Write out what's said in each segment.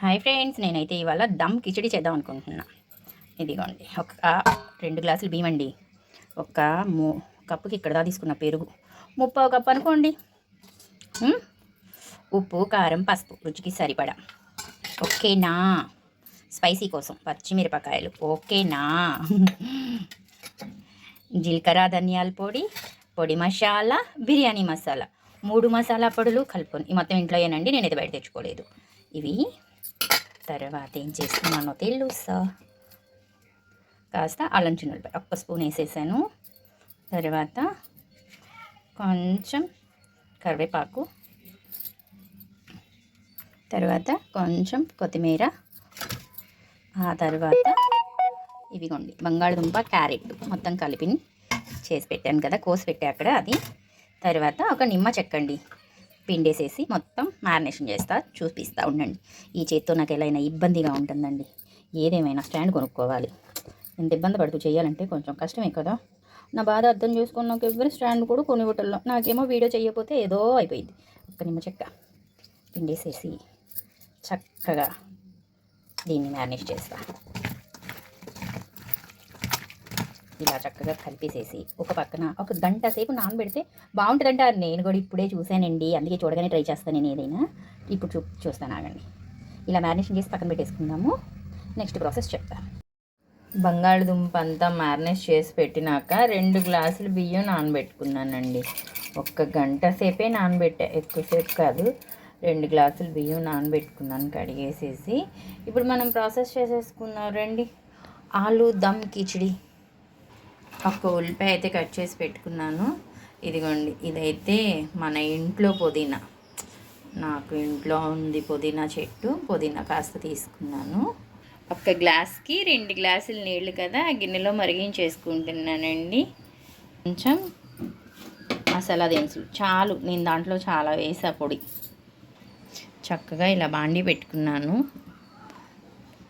Hi friends నేనైతే ఇవాళ దమ్ కిచడి చేద్దాం అనుకుంటున్నా. ఇదిగోండి ఒక రెండు గ్లాసులు బియ్యం అండి ఒక మూ కప్పుకి ఇక్కడ దా తీసుకున్న పెరుగు. ముప్పై కప్పు అనుకోండి. ఉప్పు కారం పసుపు రుచికి సరిపడా. ఓకేనా? స్పైసీ కోసం పచ్చిమిరపకాయలు. ఓకేనా? జీలకర్ర ధనియాల పొడి పొడి మసాలా బిర్యానీ మసాలా. మూడు మసాలా పొడులు కలుపుకొని ఈ మొత్తం ఇంట్లో ఏనండి నేనైతే బయట తెచ్చుకోలేదు. ఇవి తర్వాత ఏం చేస్తున్నానో తెలుసా? కాస్త అల్లం చిన్నులపై ఒక్క స్పూన్ వేసేసాను. తర్వాత కొంచెం కరివేపాకు. తర్వాత కొంచెం కొత్తిమీర. ఆ తర్వాత ఇవిగోండి బంగాళదుంప క్యారెట్ మొత్తం కలిపి చేసి పెట్టాను కదా కోసి పెట్టా అక్కడ అది. తర్వాత ఒక నిమ్మ చెక్కండి. పిండేసేసి మొత్తం మ్యారినేషన్ చేస్తా చూపిస్తూ ఉండండి. ఈ చేత్తో నాకు ఎలా అయినా ఇబ్బందిగా ఉంటుందండి. ఏదేమైనా స్టాండ్ కొనుక్కోవాలి. ఎంత ఇబ్బంది పడుతూ చేయాలంటే కొంచెం కష్టమే కదా. నా బాధ అర్థం చేసుకున్నాక ఎవరి స్టాండ్ కూడా కొనివ్వటంలో నాకేమో వీడియో చేయకపోతే ఏదో అయిపోయింది. ఒక్క నిమ్మ చెక్క. పిండేసేసి చక్కగా దీన్ని మ్యారినేట్ చేస్తాను ఇలా చక్కగా కలిపేసేసి ఒక పక్కన ఒక గంట సేపు నానబెడితే బాగుంటుందంట. నేను కూడా ఇప్పుడే చూశానండి. అందుకే చూడగానే ట్రై చేస్తాను నేను ఏదైనా. ఇప్పుడు చూ చూస్తాను ఆగండి. ఇలా మ్యారినేషన్ చేసి పక్కన పెట్టేసుకుందాము. నెక్స్ట్ ప్రాసెస్ చెప్తాను. బంగాళదుంప అంతా మ్యారినేట్ చేసి పెట్టినాక రెండు గ్లాసులు బియ్యం నానబెట్టుకున్నానండి. ఒక్క గంట సేపే నానబెట్టా. ఎక్కువసేపు కాదు. రెండు గ్లాసులు బియ్యం నానబెట్టుకున్నాను. కడిగేసేసి ఇప్పుడు మనం ప్రాసెస్ చేసేసుకున్నాం రండి. ఆలు దమ్ కిచిడి. ఒక ఉల్లిపాయ అయితే కట్ చేసి పెట్టుకున్నాను. ఇదిగోండి ఇదైతే మన ఇంట్లో పుదీనా. నాకు ఇంట్లో ఉంది పుదీనా చెట్టు పుదీనా కాస్త తీసుకున్నాను. ఒక గ్లాస్కి రెండు గ్లాసులు నీళ్ళు కదా ఆ గిన్నెలో మరిగించేసుకుంటున్నానండి. కొంచెం మసాలా దినుసులు. చాలు నేను దాంట్లో చాలా వేసా పొడి. చక్కగా ఇలా బాండి పెట్టుకున్నాను.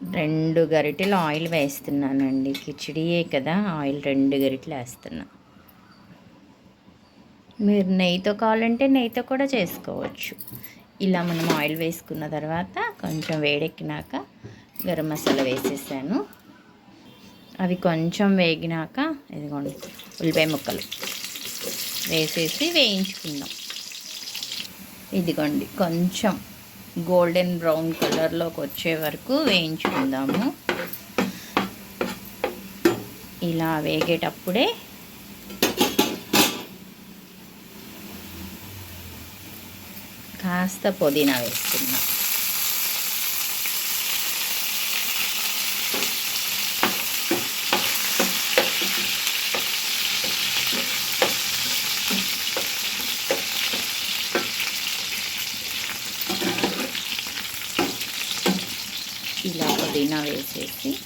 రెండు గరిటెలు ఆయిల్ వేస్తున్నానండి. కిచిడియే కదా ఆయిల్ రెండు గరిటెలు వేస్తున్నా. మీరు నెయ్యితో కావాలంటే నెయ్యితో కూడా చేసుకోవచ్చు. ఇలా మనం ఆయిల్ వేసుకున్న తర్వాత కొంచెం వేడెక్కినాక గరం మసాలా వేసేసాను. అవి కొంచెం వేగినాక ఇదిగోండి ఉల్లిపాయ ముక్కలు వేసేసి వేయించుకుందాం. ఇదిగోండి కొంచెం గోల్డెన్ బ్రౌన్ కలర్లోకి వచ్చే వరకు వేయించుకుందాము. ఇలా వేగేటప్పుడే కాస్త పుదీనా వేసుకుందాం ఇలా పుదీనా వేసేసి.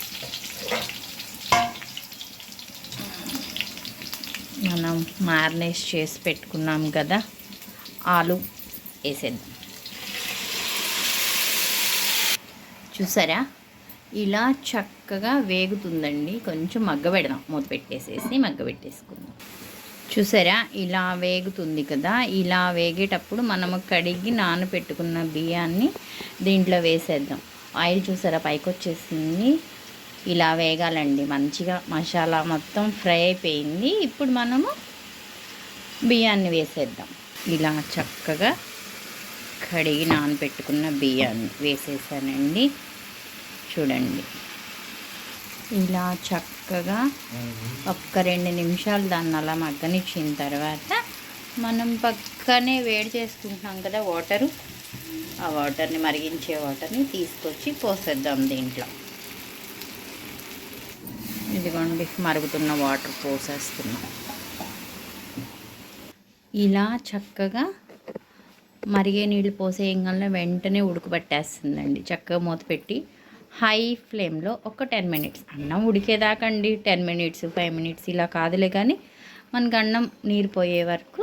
మనం మ్యారినేట్ చేసి పెట్టుకున్నాం కదా ఆలు వేసేద్దాం. చూసారా? ఇలా చక్కగా వేగుతుందండి. కొంచెం మగ్గ పెడదాం. మూత పెట్టేసేసి మగ్గ పెట్టేసుకుందాం. చూసారా? ఇలా వేగుతుంది కదా. ఇలా వేగేటప్పుడు మనము కడిగి నానబెట్టుకున్న బియ్యాన్ని దీంట్లో వేసేద్దాం. ఆయిల్ చూసారా? పైకి వచ్చేసింది ఇలా వేగాలండి మంచిగా. మసాలా మొత్తం ఫ్రై అయిపోయింది. ఇప్పుడు మనము బియ్యాన్ని వేసేద్దాం. ఇలా చక్కగా కడిగి నానబెట్టుకున్న బియ్యాన్ని వేసేసానండి. చూడండి. ఇలా చక్కగా ఒక్క రెండు నిమిషాలు దాన్ని అలా మగ్గనిచ్చిన తర్వాత మనం పక్కనే వేడి చేసుకుంటున్నాం కదా వాటరు. ఆ వాటర్ని మరిగించే వాటర్ని తీసుకొచ్చి పోసేద్దాం దీంట్లో. ఇదిగోండి మరుగుతున్న వాటర్ పోసేస్తున్నాం. ఇలా చక్కగా మరిగే నీళ్ళు పోసేయగల వెంటనే ఉడకబెట్టేస్తుందండి చక్కగా మూత పెట్టి హై ఫ్లేమ్లో ఒక టెన్ మినిట్స్. అన్నం ఉడికేదాకండి. టెన్ మినిట్స్ ఫైవ్ మినిట్స్ ఇలా కాదులే కానీ మనకు అన్నం నీరు పోయే వరకు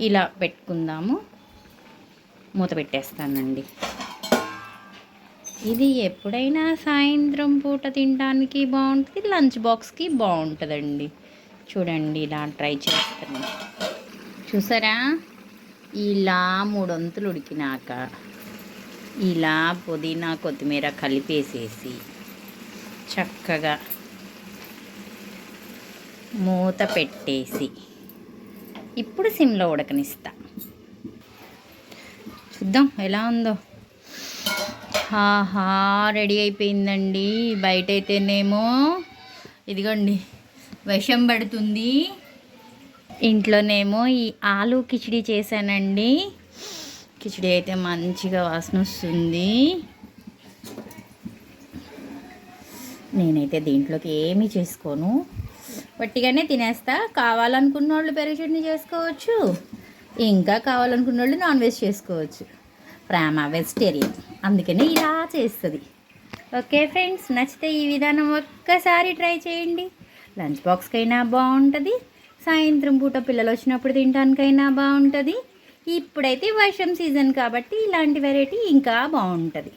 ఇలా పెట్టుకుందాము. మూత పెట్టేస్తానండి. ఇది ఎప్పుడైనా సాయంత్రం పూట తినడానికి బాగుంటుంది లంచ్ బాక్స్కి బాగుంటుందండి. చూడండి ఇలా ట్రై చేస్తాను. చూసారా? ఇలా మూడొంతులు ఉడికినాక ఇలా పుదీనా కొత్తిమీర కలిపేసేసి చక్కగా మూత పెట్టేసి ఇప్పుడు సిమ్లో ఉడకనిస్తా. చూద్దాం ఎలా ఉందో. ఆహా రెడీ అయిపోయిందండి. బయట అయితేనేమో ఇదిగోండి విషం పడుతుంది. ఇంట్లోనేమో ఈ ఆలు కిచిడి చేశానండి. కిచిడి అయితే మంచిగా వాసన వస్తుంది. నేనైతే దీంట్లోకి ఏమీ చేసుకోను. వట్టిగానే తినేస్తా. కావాలనుకున్న వాళ్ళు పెరుగు చట్నీ చేసుకోవచ్చు. ఇంకా కావాలనుకున్న వాళ్ళు నాన్ వెజ్ చేసుకోవచ్చు. ప్రేమ వెజిటేరియన్ అందుకనే ఇలా చేస్తుంది. ఓకే ఫ్రెండ్స్ నచ్చితే ఈ విధానం ఒక్కసారి ట్రై చేయండి. లంచ్ బాక్స్కైనా బాగుంటుంది సాయంత్రం పూట పిల్లలు వచ్చినప్పుడు తినడానికైనా బాగుంటుంది ఇప్పుడైతే వర్షం సీజన్ కాబట్టి ఇలాంటి వెరైటీ ఇంకా బాగుంటుంది